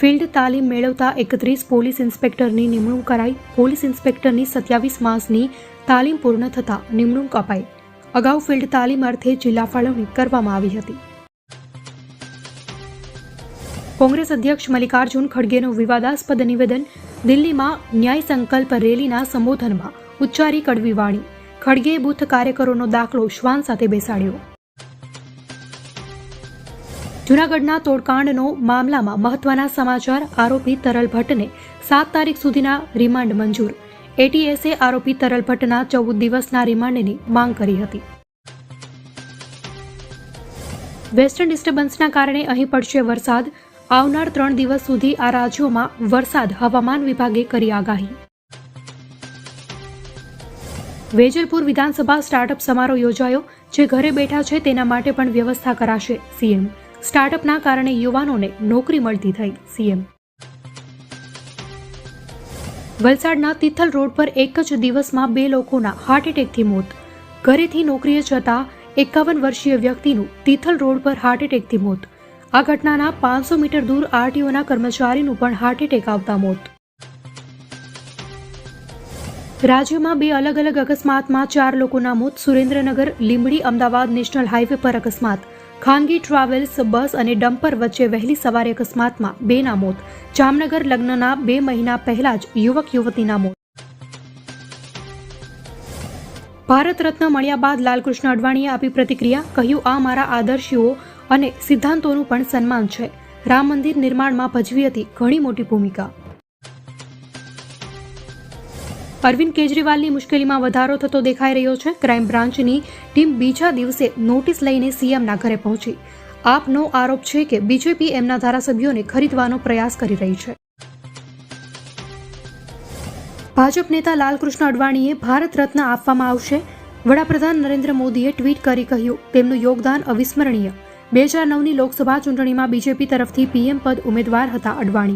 Field તાલીમ મેળવતા એકત્રીસ પોલીસ ઇન્સ્પેક્ટરની નિમણૂક કરાઈ. પોલીસ ઇન્સ્પેક્ટરની સત્યાવીસ માસની તાલીમ પૂર્ણ થતાં નિમણૂક અપાઈ. અગાઉ ફિલ્ડ તાલીમ અર્થે જિલ્લા ફાળવણી કરવામાં આવી હતી. કોંગ્રેસ અધ્યક્ષ મલ્લિકાર્જુન ખડગેનું વિવાદાસ્પદ નિવેદન દિલ્હીમાં ન્યાય સંકલ્પ રેલીના સંબોધનમાં ઉચ્ચારી કડવી વાણી. ખડગેએ બુથ કાર્યકરોનો દાખલો શ્વાન સાથે બેસાડ્યો. જૂનાગઢના તોડકાંડનો મામલામાં મહત્વના સમાચાર આરોપી તરલ ભટ્ટને સાત તારીખ સુધીના રિમાન્ડ મંજૂર. એટીએસે આરોપી તરલ ભટ્ટના ચૌદ દિવસના રિમાન્ડની માંગ કરી હતી. વેસ્ટર્ન ડિસ્ટર્બન્સના કારણે અહીં પડશે વરસાદ. આવનાર ત્રણ દિવસ સુધી આ રાજ્યોમાં વરસાદ હવામાન વિભાગે કરી આગાહી. વેજલપુર વિધાનસભા સ્ટાર્ટઅપ સમારોહ યોજાયો, જે ઘરે બેઠા છે તેના માટે પણ વ્યવસ્થા કરાશે સીએમ. સ્ટાર્ટઅપના કારણે યુવાનોને નોકરી મળતી થઈ, સીએમ. વલસાડના તિથલ રોડ પર એક જ દિવસમાં બે લોકોના હાર્ટ એટેકથી મોત. ઘરેથી નોકરીએ જતા એકાવન વર્ષીય વ્યક્તિનું તિથલ રોડ પર હાર્ટ એટેકથી મોત. આ ઘટનાના પાંચસો મીટર દૂર આરટીઓના કર્મચારીનું પણ હાર્ટ એટેક આવતા મોત. રાજ્યમાં બે અલગ અલગ અકસ્માતમાં ચાર લોકોના મોત. સુરેન્દ્રનગર, લીંબડી, અમદાવાદ નેશનલ હાઈવે પર અકસ્માત. ખાનગી ટ્રાવેલ્સ, બસ અને ડમ્પર વચ્ચે વહેલી સવારે અકસ્માતમાં બેના મોત જામનગર લગ્નના બે મહિના પહેલા જ યુવક યુવતીના મોત ભારત રત્ન મળ્યા બાદ લાલકૃષ્ણ અડવાણીએ આપી પ્રતિક્રિયા, કહ્યું, આ મારા આદર્શીઓ અને સિદ્ધાંતોનું પણ સન્માન છે. રામ મંદિર નિર્માણમાં ભજવી હતી ઘણી મોટી ભૂમિકા. અરવિંદ કેજરીવાલની મુશ્કેલીમાં વધારો થતો દેખાઈ રહ્યો છે. ક્રાઇમ બ્રાન્ચની ટીમ બીજા દિવસે નોટિસ લઈને સીએમના ઘરે પહોંચી. આપનો આરોપ છે કે બીજેપી એમના ધારાસભ્યોને ખરીદવાનો પ્રયાસ કરી રહી છે. ભાજપ નેતા લાલકૃષ્ણ અડવાણીએ ભારત રત્ન આપવામાં આવશે. વડાપ્રધાન નરેન્દ્ર મોદીએ ટ્વીટ કરી કહ્યું, તેમનું યોગદાન અવિસ્મરણીય. બે હજાર નવની લોકસભા ચૂંટણીમાં બીજેપી તરફથી પીએમ પદ ઉમેદવાર હતા અડવાણી.